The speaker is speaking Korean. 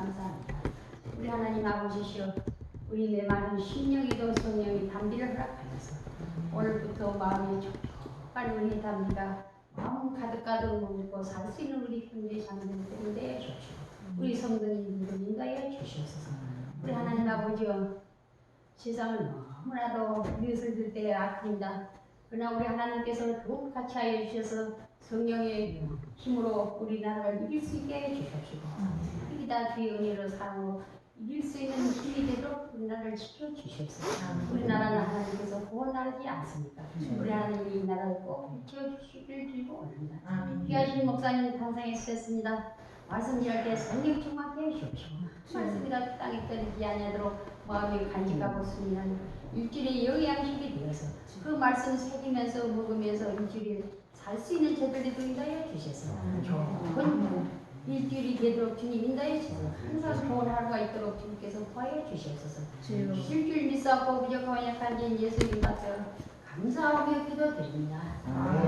감사합니다. 우리 내 많은 심령이도 성령이 담비를 허락하여서 오늘부터 마음이 촉촉한 담비가 마음 가득 가득 먹고 살 수 있는 우리 자매들 되게 주시고 우리 성도님들도 인도하여 주시옵소서 우리 하나님 아버지여 세상은 너무나도 이것을 들 때에 아픕니다. 그러나 우리 하나님께서 더욱 같이 하여 주셔서 성령의 힘으로 우리나라를 이길 수 있게 해 주십시오. 이기다 주의 은혜로 사랑으로 이길 수 있는 힘이 되도록 우리나라를 지켜 주시옵소서. 우리나라 구원하지 않습니까? 우리 하나님이 이 나라를 꼭 지켜주시길 빌고 원합니다. 아멘. 귀하신 목사님 탄생해 주셨습니다. 말씀 전할 때 성령 충만케 해 주십시오. 말씀이라 땅에 떨어지지 아니하도록 마음이 간직하고 순이한 일주일의 영양식이 되어서 그 말씀 새기면서 먹으면서 일주일 살 수 있는 제들이 인도하여 주셔서 본 일주일이 되도록 주님 인도해 주셔서 항상 좋은 하루가 있도록 주님께서 구하여 주시옵소서 미사고 부족하고 약한 진 예수님 앞에 감사하며 기도드립니다. 아멘.